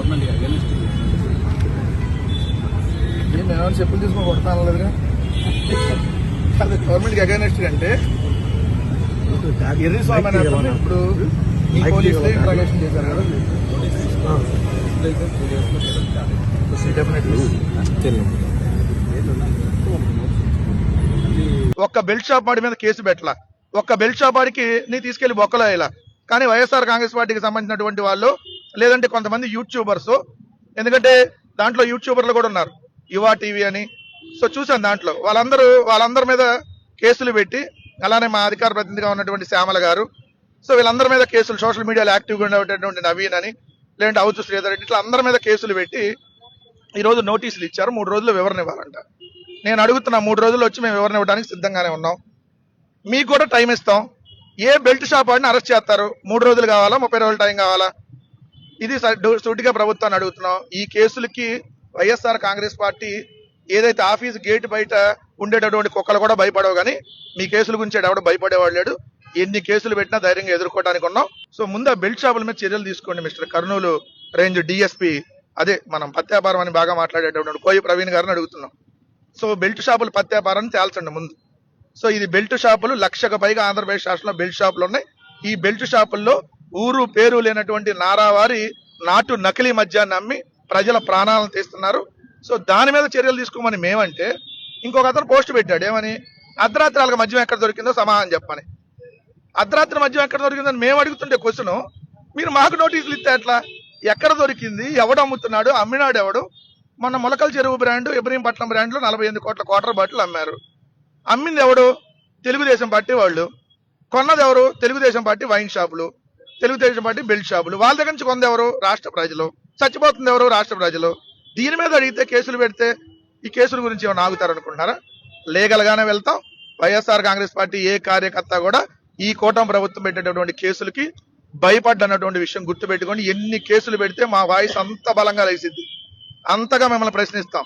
Government against ఏం మేమేమైనా చెప్పులు తీసుకొని కొడతాను లేదుగా అది గవర్నమెంట్ అగైనెస్ట్ అంటే ఎర్రి స్వామి అని ఇప్పుడు ఈ పోలీసులు ఇంట్రాగేషన్ చేశారు. కదా ఒక్క బెల్ట్ షాప్ వాడి మీద కేసు పెట్టలా. ఒక్క బెల్ట్ షాప్ వాడికి నీ తీసుకెళ్ళి బొక్కలో వేయాల. కానీ వైఎస్ఆర్ కాంగ్రెస్ పార్టీకి సంబంధించినటువంటి వాళ్ళు లేదంటే కొంతమంది యూట్యూబర్స్ ఎందుకంటే దాంట్లో యూట్యూబర్లు కూడా ఉన్నారు. యువా టీవీ అని. సో చూశాను దాంట్లో. వాళ్ళందరూ వాళ్ళందరి మీద కేసులు పెట్టి అలానే మా అధికార ప్రతినిధిగా ఉన్నటువంటి శ్యామల గారు. సో వీళ్ళందరి మీద కేసులు సోషల్ మీడియాలో యాక్టివ్గా ఉండేటటువంటి నవీన్ అని లేదంటే అవుతు శ్రీధర్ రెడ్డి ఇట్లా అందరి మీద కేసులు పెట్టి ఈరోజు నోటీసులు ఇచ్చారు. మూడు రోజులు వివరణ ఇవ్వాలంట. నేను అడుగుతున్నా మూడు రోజులు వచ్చి మేము వివరణ ఇవ్వడానికి సిద్ధంగానే ఉన్నాం. మీకు కూడా టైం ఇస్తాం. ఏ బెల్ట్ షాప్ వాడిని అరెస్ట్ చేస్తారు? మూడు రోజులు కావాలా? ముప్పై రోజులు టైం కావాలా? ఇది స- సూటిగా ప్రభుత్వాన్ని అడుగుతున్నాం. ఈ కేసులకి వైఎస్ఆర్ కాంగ్రెస్ పార్టీ ఏదైతే ఆఫీస్ గేట్ బయట ఉండేటటువంటి కుక్కలు కూడా భయపడవు కానీ మీ కేసుల గురించి ఎవడో భయపడేవాడు లేడు. ఎన్ని కేసులు పెట్టినా ధైర్యంగా ఎదుర్కోవడానికి ఉన్నాం. సో ముందు ఆ బెల్ట్ షాపుల మీద చర్యలు తీసుకోండి మిస్టర్ కర్నూలు రేంజ్ డిఎస్పీ. అదే మనం పత్యాపారం అని బాగా మాట్లాడేటటువంటి కోయి ప్రవీణ్ గారిని అడుగుతున్నాం. సో బెల్ట్ షాపులు పత్యాపారాన్ని తేల్చండి ముందు. సో ఇది బెల్ట్ షాపులు లక్షకు పైగా ఆంధ్రప్రదేశ్ రాష్ట్రంలో బెల్ట్ షాపులు ఉన్నాయి. ఈ బెల్ట్ షాపుల్లో ఊరు పేరు లేనటువంటి నారావారి నాటు నకిలీ మద్యాన్ని అమ్మి ప్రజల ప్రాణాలను తీస్తున్నారు. సో దాని మీద చర్యలు తీసుకోమని మేమంటే ఇంకొక అతను పోస్ట్ పెట్టాడు. ఏమని? అర్ధరాత్రి వాళ్ళకి మద్యం ఎక్కడ దొరికిందో సమాధానం చెప్పని అర్ధరాత్రి మద్యం ఎక్కడ దొరికిందని మేము అడుగుతుంటే క్వశ్చన్ మీరు మాకు నోటీసులు ఇస్తే ఎట్లా? ఎక్కడ దొరికింది? ఎవడు అమ్ముతున్నాడు? అమ్మినాడు ఎవడు? మొన్న మొలకల చెరువు బ్రాండ్ ఇబ్రహీంపట్నం బ్రాండ్లో నలభై ఎనిమిది కోట్ల క్వార్టర్ బాటిల్ అమ్మారు. అమ్మింది ఎవడు? తెలుగుదేశం పార్టీ వాళ్ళు. కొన్నది ఎవరు? తెలుగుదేశం పార్టీ వైన్ షాపులు. తెలుగుదేశం పార్టీ బెల్ట్ షాపులు. వాళ్ళ దగ్గర నుంచి కొంది ఎవరు రాష్ట్ర ప్రజలు. చచ్చిపోతుంది ఎవరు రాష్ట్ర ప్రజలు. దీని మీద అడిగితే కేసులు పెడితే ఈ కేసుల గురించి ఏమైనా ఆగుతారనుకుంటున్నారా? అనుకుంటున్నారా వెళ్తాం. వైఎస్ఆర్ కాంగ్రెస్ పార్టీ ఏ కార్యకర్త కూడా ఈ కూటమి ప్రభుత్వం పెట్టేటటువంటి కేసులకి భయపడ్డన్నటువంటి విషయం గుర్తుపెట్టుకొని ఎన్ని కేసులు పెడితే మా వాయిస్ అంత బలంగా లేసిద్ది అంతగా మిమ్మల్ని ప్రశ్నిస్తాం.